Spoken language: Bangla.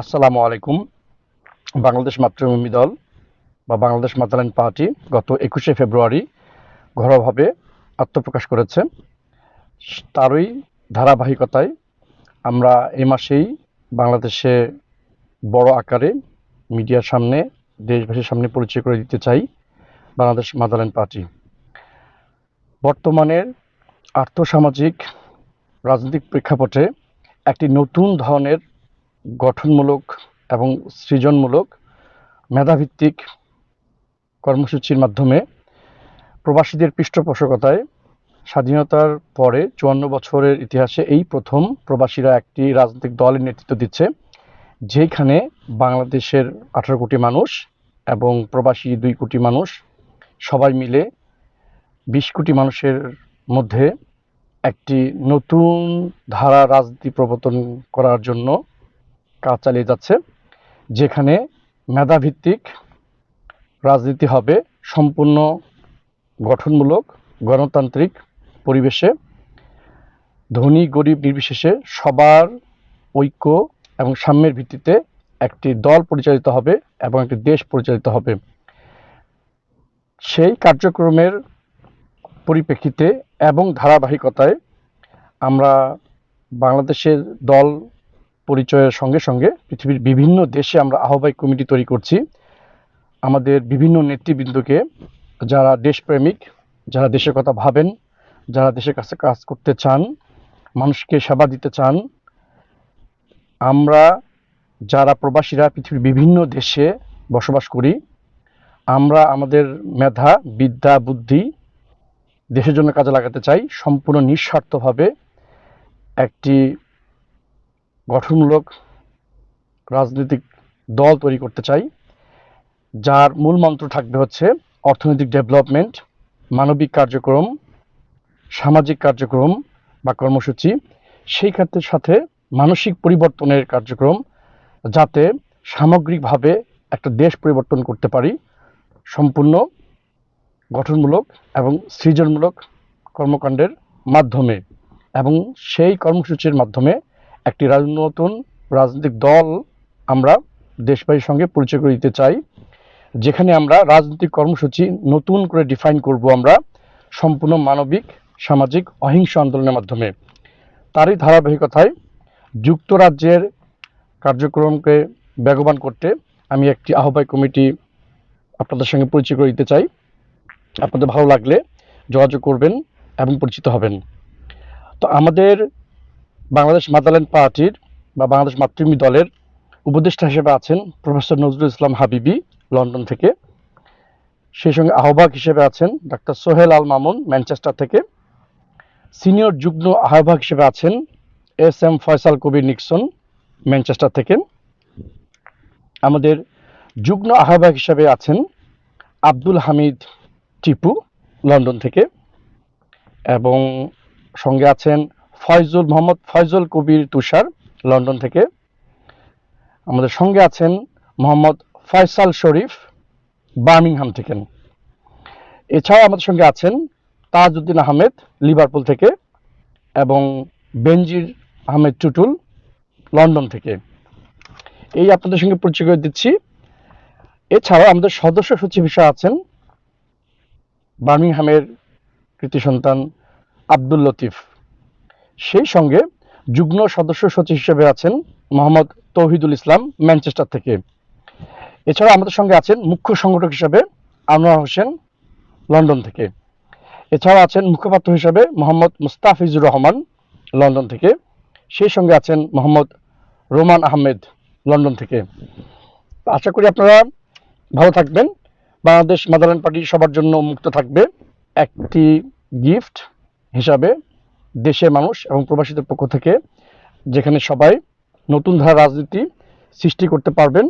আসসালামু আলাইকুম। বাংলাদেশ মাতৃভূমি দল বা বাংলাদেশ মাতালান পার্টি গত একুশে ফেব্রুয়ারি ঘরোয়াভাবে আত্মপ্রকাশ করেছে। তারই ধারাবাহিকতায় আমরা এ মাসেই বাংলাদেশে বড় আকারে মিডিয়ার সামনে, দেশবাসীর সামনে পরিচয় করে দিতে চাই বাংলাদেশ মাদারল্যান্ড পার্টি। বর্তমানের আর্থসামাজিক রাজনৈতিক প্রেক্ষাপটে একটি নতুন ধরনের গঠনমূলক এবং সৃজনমূলক মেধাভিত্তিক কর্মসূচির মাধ্যমে প্রবাসীদের পৃষ্ঠপোষকতায় স্বাধীনতার পরে চুয়ান্ন বছরের ইতিহাসে এই প্রথম প্রবাসীরা একটি রাজনৈতিক দলের নেতৃত্ব দিচ্ছে, যেখানে বাংলাদেশের আঠারো কোটি মানুষ এবং প্রবাসী দুই কোটি মানুষ সবাই মিলে বিশ কোটি মানুষের মধ্যে একটি নতুন ধারা রাজনীতি প্রবর্তন করার জন্য কাজ চালিয়ে যাচ্ছে, যেখানে মেধাভিত্তিক রাজনীতি হবে সম্পূর্ণ গঠনমূলক, গণতান্ত্রিক পরিবেশে। ধনী, গরিব নির্বিশেষে সবার ঐক্য এবং সাম্যের ভিত্তিতে একটি দল পরিচালিত হবে এবং একটি দেশ পরিচালিত হবে। সেই কার্যক্রমের পরিপ্রেক্ষিতে এবং ধারাবাহিকতায় আমরা বাংলাদেশের দল পরিচয়ের সঙ্গে সঙ্গে পৃথিবীর বিভিন্ন দেশে আমরা আহ্বায়ক কমিটি তৈরি করছি। আমাদের বিভিন্ন নেতৃবৃন্দকে যারা দেশপ্রেমিক, যারা দেশের কথা ভাবেন, যারা দেশের কাছে কাজ করতে চান, মানুষকে সেবা দিতে চান, আমরা যারা প্রবাসীরা পৃথিবীর বিভিন্ন দেশে বসবাস করি, আমরা আমাদের মেধা, বিদ্যা, বুদ্ধি দেশের জন্য কাজে লাগাতে চাই। সম্পূর্ণ নিঃস্বার্থভাবে একটি গঠনমূলক রাজনৈতিক দল তৈরি করতে চাই, যার মূল মন্ত্র থাকবে হচ্ছে অর্থনৈতিক ডেভেলপমেন্ট, মানবিক কার্যক্রম, সামাজিক কার্যক্রম বা কর্মসূচি। সেই ক্ষেত্রের সাথে মানসিক পরিবর্তনের কার্যক্রম, যাতে সামগ্রিকভাবে একটা দেশ পরিবর্তন করতে পারি। সম্পূর্ণ, গঠনমূলক এবং সৃজনমূলক কর্মকাণ্ডের মাধ্যমে এবং সেই কর্মসূচির মাধ্যমে একটি নতুন রাজনৈতিক দল আমরা দেশবাসীর সঙ্গে পরিচয় করে দিতে চাই, যেখানে আমরা রাজনৈতিক কর্মসূচি নতুন করে ডিফাইন করব আমরা সম্পূর্ণ মানবিক, সামাজিক অহিংস আন্দোলনের মাধ্যমে। তারই ধারাবাহিকতায় যুক্তরাজ্যের কার্যক্রমকে বেগবান করতে আমি একটি আহ্বায়ক কমিটি আপনাদের সঙ্গে পরিচয় করে দিতে চাই। আপনাদের ভালো লাগলে যোগাযোগ করবেন এবং পরিচিত হবেন। তো আমাদের বাংলাদেশ মাদারল্যান্ড পার্টির বা বাংলাদেশ মাতৃভূমি দলের উপদেষ্টা হিসেবে আছেন প্রফেসর নজরুল ইসলাম হাবিবি লন্ডন থেকে। সেই সঙ্গে আহ্বায়ক হিসেবে আছেন ডাক্তার সোহেল আল মামুন ম্যানচেস্টার থেকে। সিনিয়র যুগ্ম আহ্বায়ক হিসেবে আছেন S M Faisal Kabir Nixon Manchester থেকে। আমাদের যুগ্ম আহ্বায়ক হিসেবে আছেন আব্দুল হামিদ টিপু লন্ডন থেকে এবং সঙ্গে আছেন ফয়জুল, মোহাম্মদ ফয়জুল কবির তুষার লন্ডন থেকে। আমাদের সঙ্গে আছেন মোহাম্মদ ফয়সাল শরীফ, বার্মিংহাম থেকে। এছাড়াও আমাদের সঙ্গে আছেন তাজউদ্দিন আহমেদ, লিভারপুল থেকে এবং বেনজির আহমেদ টুটুল, লন্ডন থেকে। এই আপনাদের সঙ্গে পরিচয় করে দিচ্ছি। এছাড়াও আমাদের সদস্য সচিব হিসেবে আছেন বার্মিংহামের কৃতি সন্তান আব্দুল লতিফ। সেই সঙ্গে যুগ্ম সদস্য সচিব হিসেবে আছেন মোহাম্মদ তৌহিদুল ইসলাম ম্যানচেস্টার থেকে। এছাড়া আমাদের সঙ্গে আছেন মুখ্য সংগঠক হিসেবে আনোয়ার হোসেন লন্ডন থেকে। এছাড়া আছেন মুখপাত্র হিসেবে মোহাম্মদ মুস্তাফিজুর রহমান লন্ডন থেকে। সেই সঙ্গে আছেন মোহাম্মদ রোমান আহমেদ লন্ডন থেকে। আশা করি আপনারা ভালো থাকবেন। বাংলাদেশ মাদারল্যান্ড পার্টি সবার জন্য মুক্ত থাকবে। একটি গিফট হিসাবে দেশের মানুষ এবং প্রবাসীদের পক্ষ থেকে যেখানে সবাই নতুন ধারা রাজনীতি সৃষ্টি করতে পারবেন।